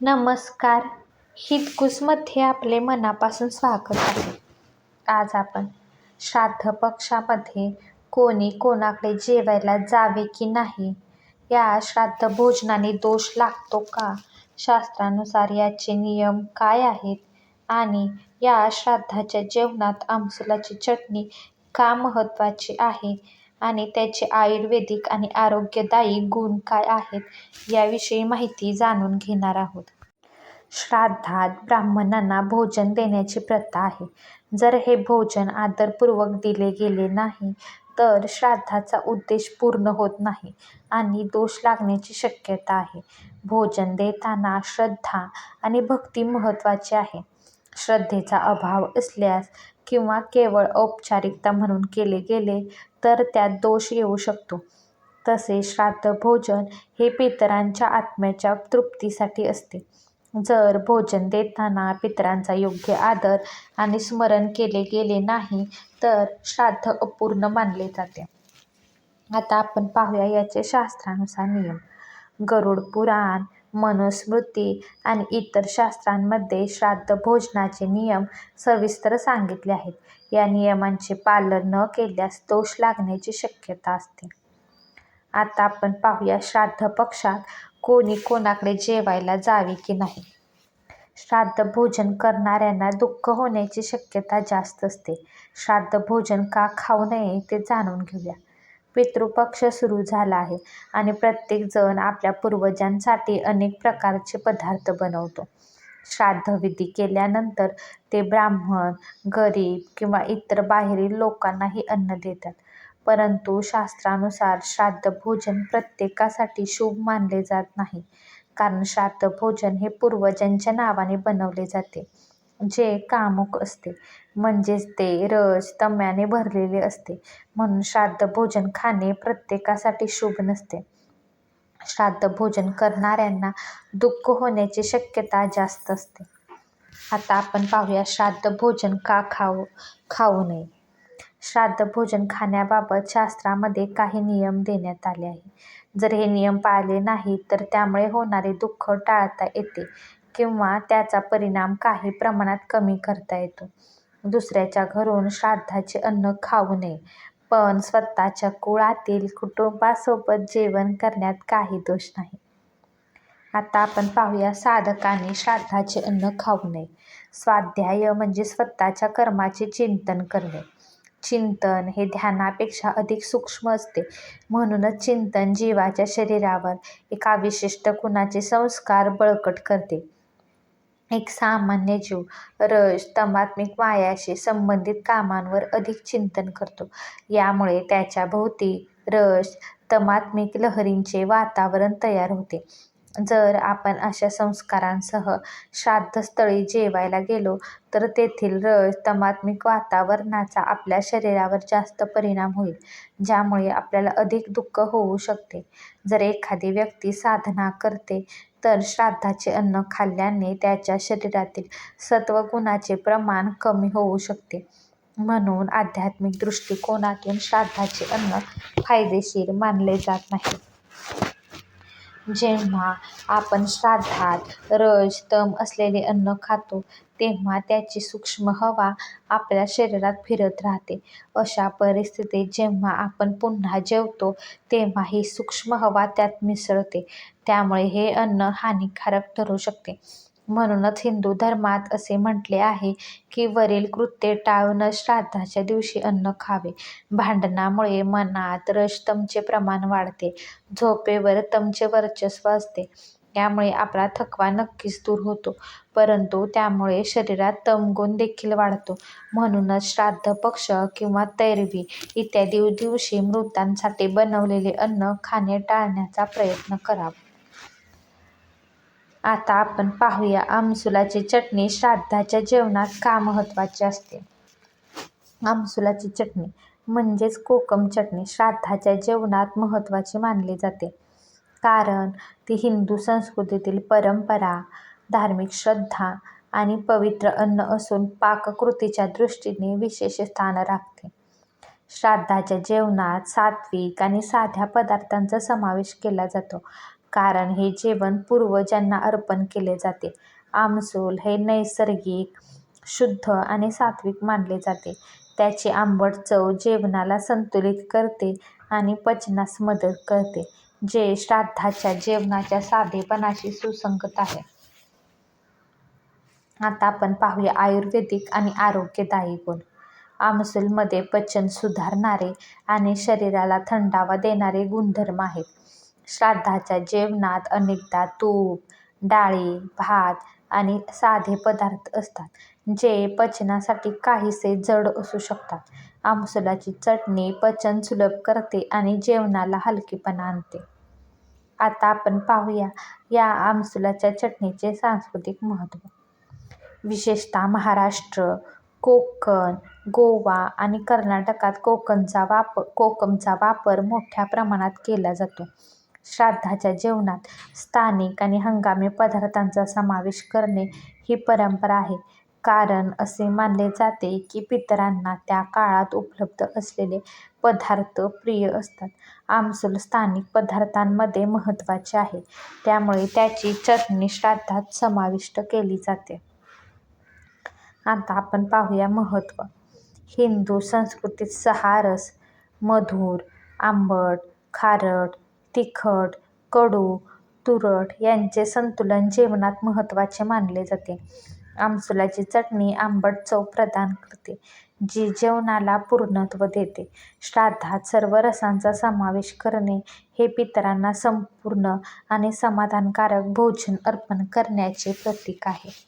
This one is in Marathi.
नमस्कार. हितगुजमध्ये आपले मनापासून स्वागत आहे. आज आपण श्राद्ध पक्षामध्ये कोणी कोणाकडे जेवायला जावे की नाही या श्राद्ध भोजनाने दोष लागतो का? शास्त्रानुसार याचे नियम काय आहेत? आणि या श्राद्धाच्या जेवणात आमसुलाची चटणी का महत्त्वाची आहे? आणि त्याचे आयुर्वेदिक आणि आरोग्यदायी गुण काय आहेत याविषयी माहिती जाणून घेणार आहोत. श्राद्धात ब्राह्मणांना भोजन देण्याची प्रथा आहे. जर हे भोजन आदरपूर्वक दिले गेले नाही तर श्राद्धाचा उद्देश पूर्ण होत नाही आणि दोष लागण्याची शक्यता आहे. भोजन देताना श्रद्धा आणि भक्ती महत्त्वाची आहे. श्रद्धेचा अभाव असल्यास किंवा केवळ औपचारिकता म्हणून केले गेले तर त्यात दोष येऊ शकतो. तसे श्राद्ध भोजन हे पितरांच्या आत्म्याच्या तृप्तीसाठी असते. जर भोजन देताना पितरांचा योग्य आदर आणि स्मरण केले गेले नाही तर श्राद्ध अपूर्ण मानले जाते. आता आपण पाहूया याचे शास्त्रानुसार नियम. गरुड पुराण मनुस्मृती आणि इतर शास्त्रांमध्ये श्राद्ध भोजनाचे नियम सविस्तर सांगितले आहेत. या नियमांचे पालन न केल्यास दोष लागण्याची शक्यता असते. आता आपण पाहूया श्राद्ध पक्षात कोणी कोणाकडे जेवायला जावे की नाही. श्राद्ध भोजन करणाऱ्यांना दुःख होण्याची शक्यता जास्त असते. श्राद्ध भोजन का खाऊ नये ते जाणून घेऊया. पितृपक्ष सुरू झाला आहे आणि प्रत्येक जण आपल्या पूर्वजांसाठी अनेक प्रकारचे पदार्थ बनवतो. श्राद्धविधी केल्यानंतर ते ब्राह्मण गरीब किंवा इतर बाहेरील लोकांनाही अन्न देतात. परंतु शास्त्रानुसार श्राद्ध भोजन प्रत्येकासाठी शुभ मानले जात नाही. कारण श्राद्ध भोजन हे पूर्वजांच्या नावाने बनवले जाते. जे कामुक असते म्हणजेच ते रस तम्याने भरलेले असते. म्हणून श्राद्ध भोजन खाणे प्रत्येकासाठी शुभ नसते. श्राद्ध भोजन करणाऱ्यांना दुःख होण्याची शक्यता जास्त असते. आता आपण पाहूया श्राद्ध भोजन का खाऊ खाऊ नये. श्राद्ध भोजन खाण्याबाबत शास्त्रामध्ये काही नियम देण्यात आले आहे जर हे नियम पाळले नाही तर त्यामुळे होणारे दुःख टाळता येते. किंवा त्याचा परिणाम काही प्रमाणात कमी करता येतो. दुसऱ्याच्या घरून श्राद्धाचे अन्न खाऊ नये पण स्वतःच्या कुळातील कुटुंबासोबत जेवण करण्यात काही दोष नाही. आता आपण पाहूया साधकाने श्राद्धाचे अन्न खाऊ नये. स्वाध्याय म्हणजे स्वतःच्या कर्माचे चिंतन करणे. चिंतन हे ध्यानापेक्षा अधिक सूक्ष्म असते. म्हणूनच चिंतन जीवाच्या शरीरावर एका विशिष्ट गुणाचे संस्कार बळकट करते. एक सामान्य जीव. रस तमात्मिक मायाशी संबंधित कामांवर अधिक चिंतन करतो. यामुळे त्याच्या भोवती रज तमात्मिक लहरींचे वातावरण तयार होते. जर आपण अशा संस्कारांसह श्राद्धस्थळी जेवायला गेलो तर तेथील रस तमात्मिक वातावरणाचा आपल्या शरीरावर जास्त परिणाम होईल ज्यामुळे आपल्याला अधिक दुःख होऊ शकते. जर एखादी व्यक्ती साधना करते तर श्राद्धाचे अन्न खाल्ल्याने त्याच्या शरीरातील सत्वगुणाचे प्रमाण कमी होऊ शकते. म्हणून आध्यात्मिक दृष्टिकोनातून श्राद्धाचे अन्न फायदेशीर मानले जात नाही. जेव्हा आपण श्राद्धात रज तम असलेले अन्न खातो तेव्हा त्याची सूक्ष्म हवा आपल्या शरीरात फिरत राहते. अशा परिस्थितीत जेव्हा आपण पुन्हा जेवतो तेव्हा ही सूक्ष्म हवा त्यात मिसळते. त्यामुळे हे अन्न हानिकारक ठरू शकते. म्हणूनच हिंदू धर्मात असे म्हटले आहे की वरील कृत्ये टाळूनच श्राद्धाच्या दिवशी अन्न खावे. भांडणामुळे मनात रजतमचे प्रमाण वाढते. झोपेवर तमचे वर्चस्व असते. यामुळे आपला थकवा नक्कीच दूर होतो. परंतु त्यामुळे शरीरात तमगुण देखील वाढतो. म्हणूनच श्राद्ध पक्ष किंवा तैरवी इत्यादी दिवशी मृतांसाठी बनवलेले अन्न खाणे टाळण्याचा प्रयत्न करावा. आता आपण पाहूया आमसुलाची चटणी श्राद्धाच्या जेवणात का महत्त्वाची असते. आमसुलाची चटणी म्हणजेच कोकम चटणी श्राद्धाच्या जेवणात महत्त्वाची मानली जाते. कारण ती हिंदू संस्कृतीतील परंपरा धार्मिक श्रद्धा आणि पवित्र अन्न असून पाककृतीच्या दृष्टीने विशेष स्थान राखते. श्राद्धाच्या जेवणात सात्विक आणि साध्या पदार्थांचा समावेश केला जातो. कारण हे जेवण पूर्वजांना अर्पण केले जाते. आमसूल हे नैसर्गिक, शुद्ध आणि सात्विक मानले जाते. त्याची आंबट चव जेवणाला संतुलित करते आणि पचनास मदत करते, जे श्राद्धाच्या जेवणाच्या साधेपणाशी सुसंगत आहे. आता आपण पाहूया आयुर्वेदिक आणि आरोग्यदायी गुण. आमसूलमध्ये पचन सुधारणारे आणि शरीराला थंडावा देणारे गुणधर्म आहेत. श्राद्धाच्या जेवणात अनेकदा तूप, डाळी, भात आणि साधे पदार्थ असतात, जे पचनासाठी काहीसे जड असू शकतात. आमसुलाची चटणी पचन सुलभ करते आणि जेवणाला हलकेपणा आणते. आता आपण पाहूया या आमसुलाच्या चटणीचे सांस्कृतिक महत्त्व. विशेषतः महाराष्ट्र, कोकण, गोवा आणि कर्नाटकात कोकमचा वापर मोठ्या प्रमाणात केला जातो. श्राद्धाच्या जेवणात स्थानिक आणि हंगामी पदार्थांचा समावेश करणे ही परंपरा आहे, कारण असे मानले जाते की पितरांना त्या काळात उपलब्ध असलेले पदार्थ प्रिय असतात. आमसूल स्थानिक पदार्थांमध्ये महत्त्वाचे आहे, त्यामुळे त्याची चटणी श्राद्धात समाविष्ट केली जाते. आता आपण पाहूया महत्त्व. हिंदू संस्कृतीत सहा रस मधुर, आंबट, खारट, तिखट, कडू, तुरट यांचे संतुलन जेवणात महत्त्वाचे मानले जाते. आमसुलाची चटणी आंबट चव प्रदान करते, जी जेवणाला पूर्णत्व देते. श्राद्धात सर्व रसांचा समावेश करणे हे पितरांना संपूर्ण आणि समाधानकारक भोजन अर्पण करण्याचे प्रतीक आहे.